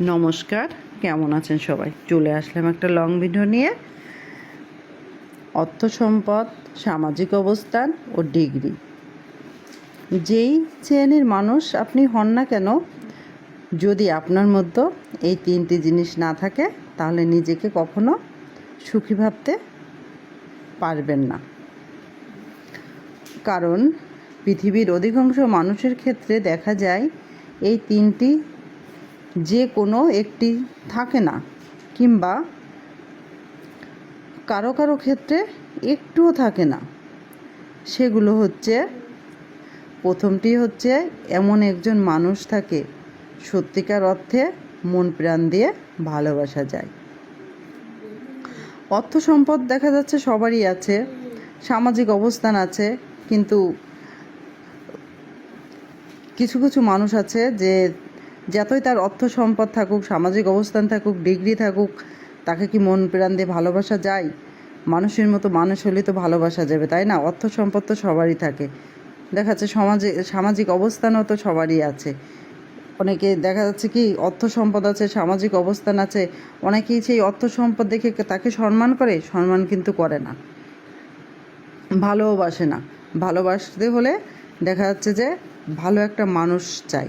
নমস্কার, কেমন আছেন সবাই? চলে আসলাম একটা লং ভিডিও নিয়ে। অর্থ সম্পদ, সামাজিক অবস্থান ও ডিগ্রি। যেই শ্রেণির মানুষ আপনি হন না কেন, যদি আপনার মধ্যে এই তিনটি জিনিস না থাকে, তাহলে নিজেকে কখনো সুখী ভাবতে পারবেন না। কারণ পৃথিবীর অধিকাংশ মানুষের ক্ষেত্রে দেখা যায়, এই তিনটি যে কোনো একটি থাকে না, কিংবা কারও কারও ক্ষেত্রে একটুও থাকে না। সেগুলো হচ্ছে, প্রথমটি হচ্ছে, এমন একজন মানুষ থাকে, সত্যিকার অর্থে মন প্রাণ দিয়ে ভালোবাসা যায়। অর্থ সম্পদ দেখা যাচ্ছে সবারই আছে, সামাজিক অবস্থান আছে, কিন্তু কিছু কিছু মানুষ আছে যে যতই তার অর্থ সম্পদ থাকুক, সামাজিক অবস্থান থাকুক, ডিগ্রি থাকুক, তাকে কি মন প্রাণ দিয়ে ভালোবাসা যায়? মানুষের মতো মানুষ হলে তো ভালোবাসা যাবে, তাই না? অর্থ সম্পদ তো সবারই থাকে। দেখা যাচ্ছে সমাজে, সামাজিক অবস্থানও তো সবারই আছে। অনেকে দেখা যাচ্ছে কি, অর্থ সম্পদ আছে, সামাজিক অবস্থান আছে, অনেকেই সেই অর্থ সম্পদ দেখে তাকে সম্মান করে, সম্মান কিন্তু করে না। ভালোবাসে না। ভালোবাসতে হলে দেখা যাচ্ছে যে ভালো একটা মানুষ চাই।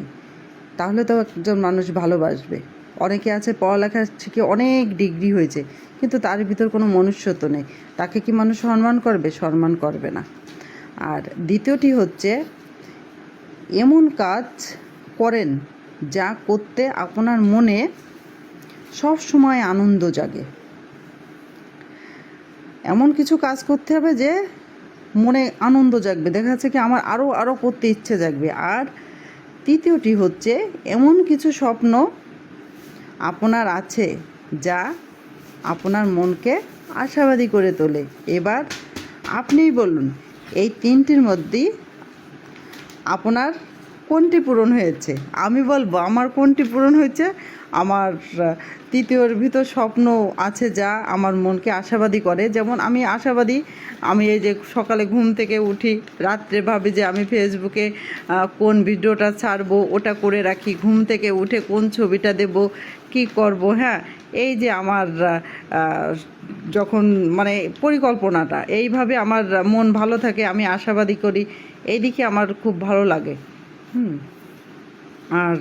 তাহলে তো একজন মানুষ ভালোবাসবে। অনেকে আছে, পড়ালেখা শিখে অনেক ডিগ্রি হয়েছে, কিন্তু তার ভিতর কোনো মনুষ্যত্ব নেই। তাকে কি মানুষ সম্মান করবে? সম্মান করবে না। আর দ্বিতীয়টি হচ্ছে, এমন কাজ করেন যা করতে আপনার মনে সব সময় আনন্দ জাগে। এমন কিছু কাজ করতে হবে যে মনে আনন্দ জাগবে। দেখা যাচ্ছে কি আমার আরও আরও করতে ইচ্ছে জাগবে। আর তৃতীয়টি হচ্ছে, এমন কিছু স্বপ্ন আপনার আছে যা আপনার মনকে আশাবাদী করে তোলে। এবার আপনিই বলুন, এই তিনটির মধ্যেই আপনার কোনটি পূরণ হয়েছে? আমি বলব, আমার কোনটি পূরণ হয়েছে? আমার তৃতীয়র ভিতর স্বপ্ন আছে যা আমার মনকে আশাবাদী করে। যেমন আমি আশাবাদী, আমি এই যে সকালে ঘুম থেকে উঠি, রাত্রে ভাবি যে আমি ফেসবুকে কোন ভিডিওটা ছাড়বো, ওটা করে রাখি, ঘুম থেকে উঠে কোন ছবিটা দেব, কি করব হ্যাঁ? এই যে আমার যখন মানে পরিকল্পনাটা, এইভাবে আমার মন ভালো থাকে, আমি আশাবাদী করি, এইদিকে আমার খুব ভালো লাগে। হুম। আর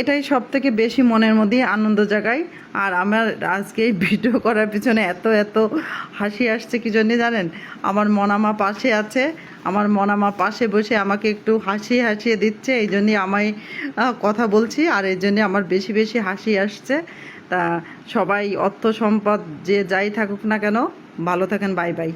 এটাই সব থেকে বেশি মনের মধ্যে আনন্দ জাগায়। আর আমার আজকে এই ভিডিও করার পিছনে এত এত হাসি আসছে কি জন্যে জানেন? আমার মনামা পাশে আছে। আমার মনামা পাশে বসে আমাকে একটু হাসি হাসিয়ে দিচ্ছে। এই জন্যই আমায় কথা বলছি। আর এই জন্যে আমার বেশি বেশি হাসি আসছে। তা সবাই অর্থ সম্পদ যে যাই থাকুক না কেন, ভালো থাকেন, বাই বাই।